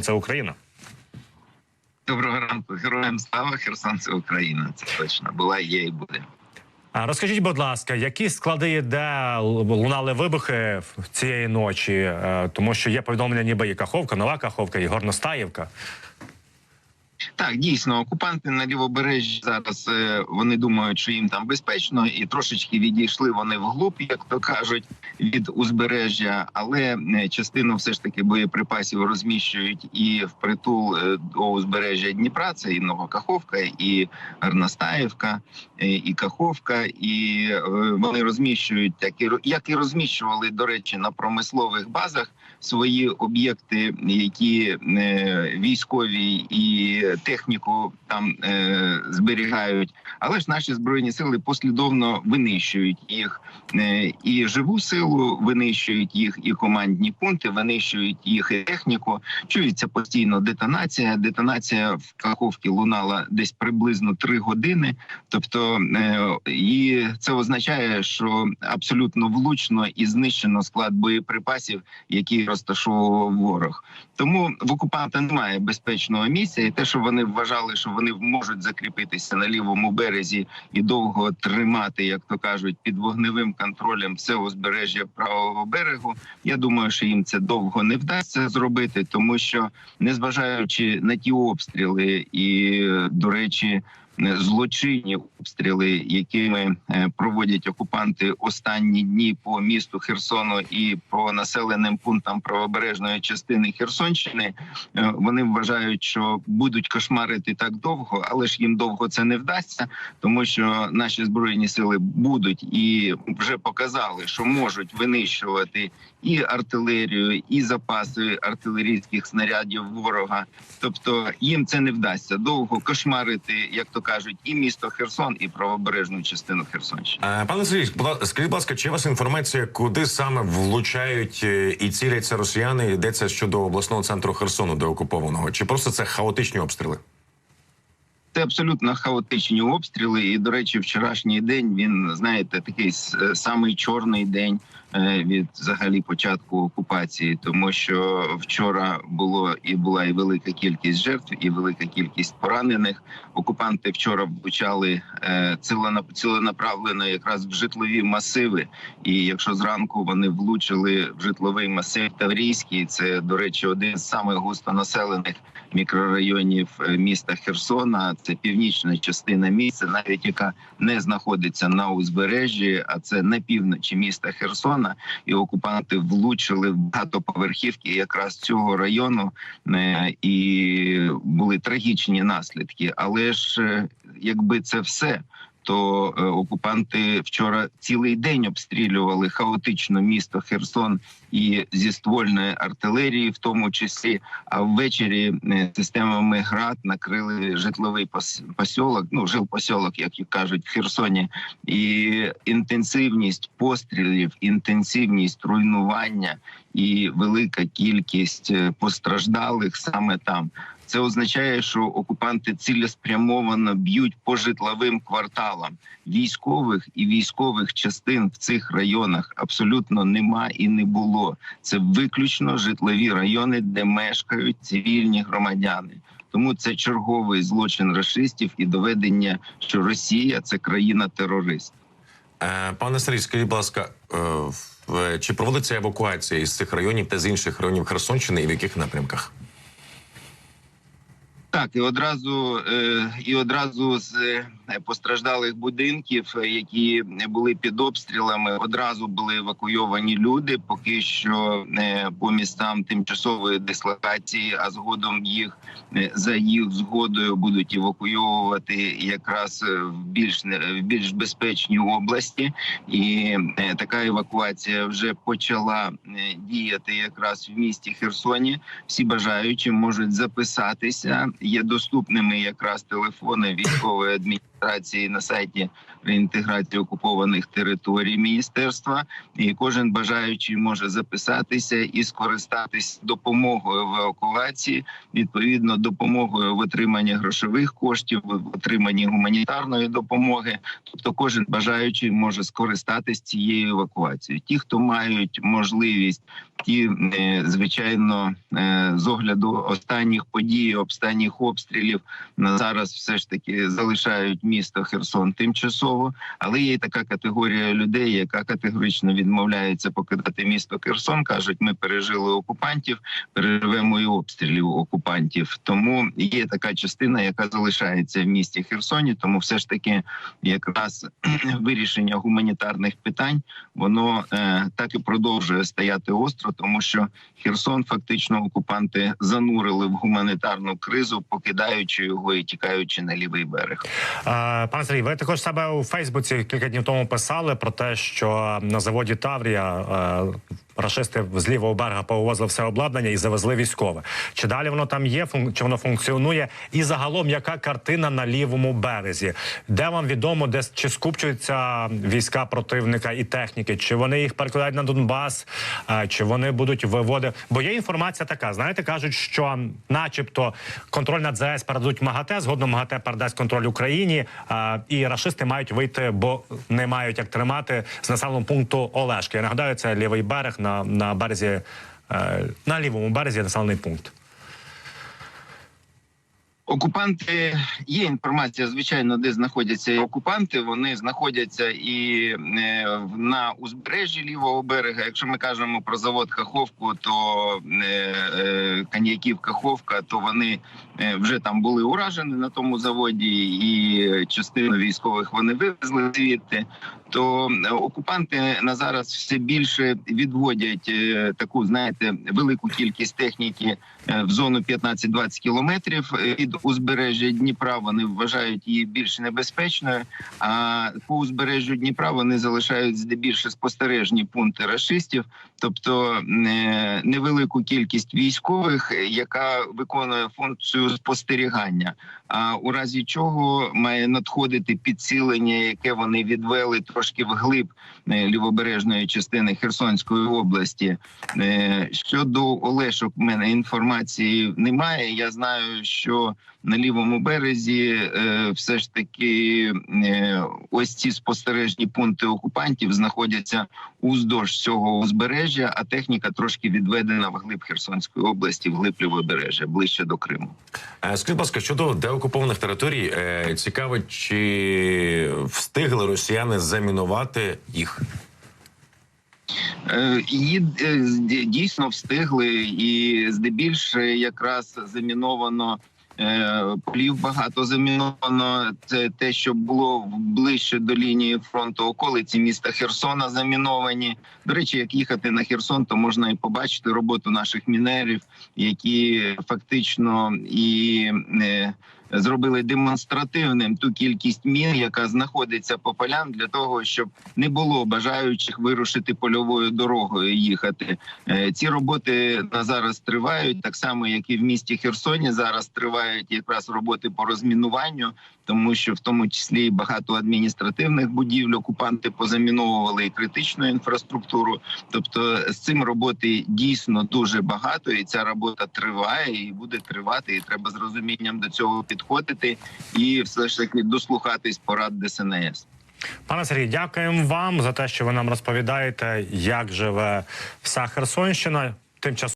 це Україна. Доброго ранку, героям слава Херсон, це Україна. Це точно була, є і буде. А розкажіть, будь ласка, які склади де лунали вибухи цієї ночі? Е, Тому що є повідомлення, ніби і Каховка, Нова Каховка, і Горностаївка. Так, дійсно, окупанти на лівобережжі зараз е, вони думають, що їм там безпечно, і трошечки відійшли вони вглуб, як то кажуть, від узбережжя, але е, частину все ж таки боєприпасів розміщують і впритул е, до узбережжя Дніпра. Це і Новокаховка, і Горностаївка, е, і Каховка, і вони розміщують як і як і розміщували, до речі, на промислових базах свої об'єкти, які військові і техніку там е, зберігають. Але ж наші збройні сили послідовно винищують їх е, і живу силу, винищують їх, і командні пункти, винищують їх і техніку. Чується постійно детонація. Детонація в Каховці лунала десь приблизно три години. Тобто, е, і це означає, що абсолютно влучно і знищено склад боєприпасів, які розташовував ворог. Тому в окупанта немає безпечного місця, і те, що вони вважали, що вони можуть закріпитися на лівому березі і довго тримати, як то кажуть, під вогневим контролем все узбережжя правого берегу. Я думаю, що їм це довго не вдасться зробити, тому що незважаючи на ті обстріли, і до речі. Злочинні обстріли, якими е, проводять окупанти останні дні по місту Херсону і по населеним пунктам правобережної частини Херсонщини, е, вони вважають, що будуть кошмарити так довго, але ж їм довго це не вдасться, тому що наші збройні сили будуть і вже показали, що можуть винищувати і артилерію, і запаси артилерійських снарядів ворога. Тобто їм це не вдасться довго кошмарити, як то кажуть, і місто Херсон, і правобережну частину Херсонщини. Е, Пане Сергій, скажіть, будь ласка, чи у вас інформація, куди саме влучають е, і ціляться росіяни? Йдеться щодо обласного центру Херсону, де окупованого, чи просто це хаотичні обстріли? Це абсолютно хаотичні обстріли. І до речі, вчорашній день він знаєте такий е, самий чорний день е, від взагалі початку окупації, тому що вчора було і була і велика кількість жертв, і велика кількість поранених. Окупанти вчора влучали е, ціленап- ціленаправлено якраз в житлові масиви. І якщо зранку вони влучили в житловий масив Таврійський, це до речі, один з самих густонаселених мікрорайонів е, міста Херсона. Це північна частина міста, навіть яка не знаходиться на узбережжі, а це на півночі міста Херсона. І окупанти влучили в багатоповерхівки якраз цього району, е, і були трагічні наслідки. Але ж е, якби це все. То е, окупанти вчора цілий день обстрілювали хаотично місто Херсон і зі ствольної артилерії, в тому числі. А ввечері е, системами ГРАД накрили житловий пос- посілок, ну жилпосілок, як і кажуть, в Херсоні, і інтенсивність пострілів, інтенсивність руйнування і велика кількість е, постраждалих саме там. Це означає, що окупанти цілеспрямовано б'ють по житловим кварталам військових і військових частин в цих районах абсолютно нема і не було. Це виключно житлові райони, де мешкають цивільні громадяни. Тому це черговий злочин рашистів і доведення, що Росія це країна терорист. Е, Пане Сергій, скажіть, будь ласка, е, чи проводиться евакуація із цих районів та з інших районів Херсонщини і в яких напрямках? Так, і одразу е, і одразу з постраждалих будинків, е, які були під обстрілами, одразу були евакуйовані люди. Поки що е, по містам тимчасової дислокації, а згодом їх е, за їх згодою будуть евакуйовувати якраз в більш в більш безпечні області, і така евакуація вже почала діяти якраз в місті Херсоні всі бажаючі можуть записатися. Є доступними якраз телефони військової адміністрації на сайті реінтеграції окупованих територій міністерства. І кожен бажаючий може записатися і скористатись допомогою в евакуації, відповідно допомогою в отриманні грошових коштів, в отриманні гуманітарної допомоги. Тобто, кожен бажаючий може скористатись цією евакуацією. Ті, хто мають можливість ті, е, звичайно, е, з огляду останніх подій, останніх обстрілів на зараз все ж таки залишають місто Херсон тимчасово, але є така категорія людей, яка категорично відмовляється покидати місто Херсон. кажуть, ми пережили окупантів, переживемо і обстрілів окупантів. Тому є така частина, яка залишається в місті Херсоні. Тому все ж таки, якраз вирішення гуманітарних питань воно е, так і продовжує стояти остро, тому що Херсон фактично окупанти занурили в гуманітарну кризу, покидаючи його і тікаючи на лівий берег. Пане Сергій, ви також себе у Фейсбуці кілька днів тому писали про те, що на заводі Таврія е, рашисти з лівого берега повозили все обладнання і завезли військове. Чи далі воно там є? Чи воно функціонує? І загалом, яка картина на лівому березі? Де вам відомо, де чи скупчуються війська противника і техніки? Чи вони їх перекладають на Донбас? Чи вони будуть виводити? Бо є інформація така: знаєте, кажуть, що, начебто, контроль над ЗС передадуть МАГАТЕ, згодом МАГАТЕ передасть контроль Україні, і рашисти мають вийти, бо не мають як тримати з населеного пункту Олешки. Я нагадаю, це лівий берег на, на березі, на лівому березі населений пункт. Окупанти є інформація, звичайно, де знаходяться окупанти. Вони знаходяться і е, на узбережжі лівого берега. Якщо ми кажемо про завод Каховку, то е, е, коньяків Каховка, то вони вже там були уражені на тому заводі, і частину військових вони вивезли звідти. То е, окупанти на зараз все більше відводять е, таку, знаєте, велику кількість техніки е, в зону 15-20 кілометрів від узбережжя Дніпра. Вони вважають її більш небезпечною. А по узбережжю Дніпра вони залишають здебільше спостережні пункти рашистів, тобто невелику кількість військових, яка виконує функцію спостерігання. А у разі чого має надходити підсилення, яке вони відвели трошки вглиб е, лівобережної частини Херсонської області. Е, Щодо Олешок, в мене інформації немає. Я знаю, що на лівому березі е, все ж таки ось ці спостережні пункти окупантів знаходяться уздовж цього узбережжя, а техніка трошки відведена вглиб Херсонської області, вглиб лівобережжя, ближче до Криму. Скажіть, будь ласка, щодо деокупованих територій, цікаво, чи встигли росіяни замінувати їх? Е, Її е, дійсно встигли, і здебільше якраз заміновано. е, Полів багато заміновано. Це те, що було ближче до лінії фронту околиці міста Херсона заміновані. До речі, як їхати на Херсон, то можна і побачити роботу наших мінерів, які фактично і зробили демонстративним ту кількість мін, яка знаходиться по полям, для того, щоб не було бажаючих вирушити польовою дорогою їхати. Е, Ці роботи на зараз тривають, так само як і в місті Херсоні. Зараз тривають якраз роботи по розмінуванню, тому що в тому числі багато адміністративних будівель окупанти позаміновували і критичну інфраструктуру. Тобто з цим роботи дійсно дуже багато, і ця робота триває і буде тривати. І треба з розумінням до цього підходити і все ж таки дослухатись порад ДСНС. Пане Сергій, дякуємо вам за те, що ви нам розповідаєте, як живе вся Херсонщина. Тимчасово